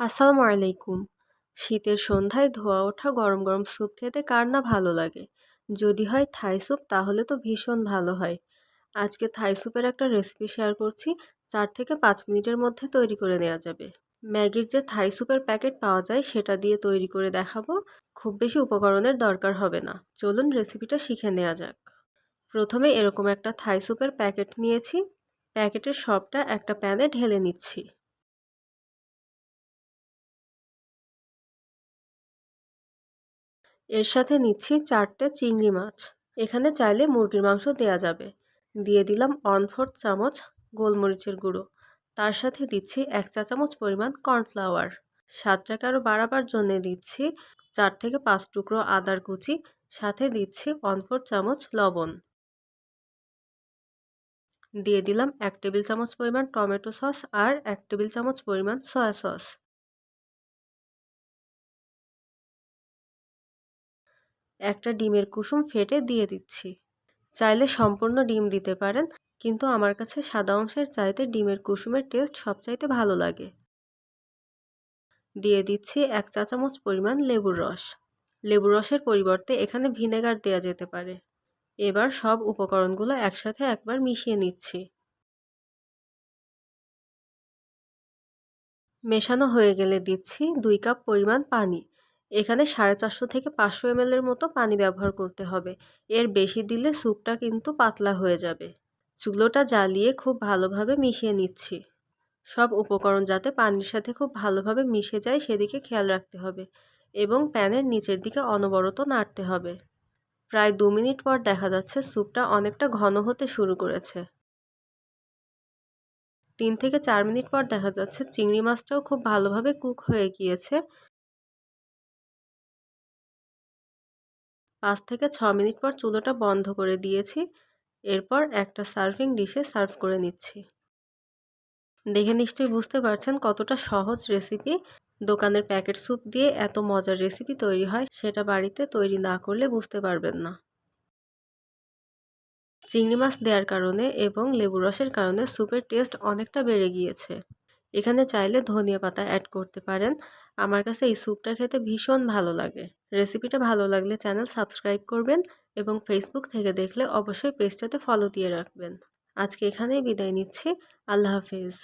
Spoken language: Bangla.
আসসালামু আলাইকুম। শীতের সন্ধ্যায় ধোয়া ওঠা গরম গরম স্যুপ খেতে কার না ভালো লাগে? যদি হয় থাই স্যুপ, তাহলে তো ভীষণ ভালো হয়। আজকে থাই স্যুপের একটা রেসিপি শেয়ার করছি, চার থেকে পাঁচ মিনিটের মধ্যে তৈরি করে নেওয়া যাবে। ম্যাগির যে থাই স্যুপের প্যাকেট পাওয়া যায়, সেটা দিয়ে তৈরি করে দেখাবো। খুব বেশি উপকরণের দরকার হবে না। চলুন রেসিপিটা শিখে নেওয়া যাক। প্রথমে এরকম একটা থাই স্যুপের প্যাকেট নিয়েছি। প্যাকেটের সবটা একটা প্যানে ঢেলে নিচ্ছি। এর সাথে নিচ্ছি চারটে চিংড়ি মাছ। এখানে চাইলে মুরগির মাংস দেয়া যাবে। দিয়ে দিলাম ওয়ান ফোর্থ চামচ গোলমরিচের গুঁড়ো। তার সাথে দিচ্ছি এক চা চামচ পরিমাণ কর্নফ্লাওয়ার স্বাদটাকে আরও বাড়াবার জন্যে দিচ্ছি চার থেকে পাঁচ টুকরো আদার কুচি। সাথে দিচ্ছি ওয়ান ফোর্থ চামচ লবণ। দিয়ে দিলাম এক টেবিল চামচ পরিমাণ টমেটো সস আর এক টেবিল চামচ পরিমাণ সয়া সস একটা ডিমের কুসুম ফেটে দিয়ে দিচ্ছি। চাইলে সম্পূর্ণ ডিম দিতে পারেন, কিন্তু আমার কাছে সাদা অংশের চাইতে ডিমের কুসুমের টেস্ট সবচাইতে ভালো লাগে। দিয়ে দিচ্ছি এক চা চামচ পরিমাণ লেবুর রস। লেবুর রসের পরিবর্তে এখানে ভিনেগার দেওয়া যেতে পারে। এবার সব উপকরণগুলো একসাথে একবার মিশিয়ে নিচ্ছি। মেশানো হয়ে গেলে দিচ্ছি দুই কাপ পরিমাণ পানি। এখানে সাড়ে চারশো থেকে পাঁচশো এমএলের মতো পানি ব্যবহার করতে হবে। এর বেশি দিলে স্যুপটা কিন্তু পাতলা হয়ে যাবে। চুলোটা জ্বালিয়ে খুব ভালোভাবে মিশিয়ে নিচ্ছি। সব উপকরণ যাতে পানির সাথে খুব ভালোভাবে মিশে যায় সেদিকে খেয়াল রাখতে হবে এবং প্যানের নিচের দিকে অনবরত নাড়তে হবে। প্রায় দু মিনিট পর দেখা যাচ্ছে স্যুপটা অনেকটা ঘন হতে শুরু করেছে। তিন থেকে চার মিনিট পর দেখা যাচ্ছে চিংড়ি মাছটাও খুব ভালোভাবে কুক হয়ে গিয়েছে। পাঁচ থেকে ছ মিনিট পর চুলোটা বন্ধ করে দিয়েছি। এরপর একটা সার্ভিং ডিশে সার্ভ করে নিচ্ছি। দেখে নিশ্চয়ই বুঝতে পারছেন কতটা সহজ রেসিপি। দোকানের প্যাকেট স্যুপ দিয়ে এত মজার রেসিপি তৈরি হয়, সেটা বাড়িতে তৈরি না করলে বুঝতে পারবেন না। চিংড়ি মাছ দেওয়ার কারণে এবং লেবু রসের কারণে স্যুপের টেস্ট অনেকটা বেড়ে গিয়েছে। এখানে চাইলে ধনিয়া পাতা অ্যাড করতে পারেন। আমার কাছে এই স্যুপটা খেতে ভীষণ ভালো লাগে। রেসিপিটা ভালো লাগলে চ্যানেল সাবস্ক্রাইব করবেন এবং ফেসবুক থেকে দেখলে অবশ্যই পেজটাতে ফলো দিয়ে রাখবেন। আজকে এখানেই বিদায় নিচ্ছি। আল্লাহ হাফিজ।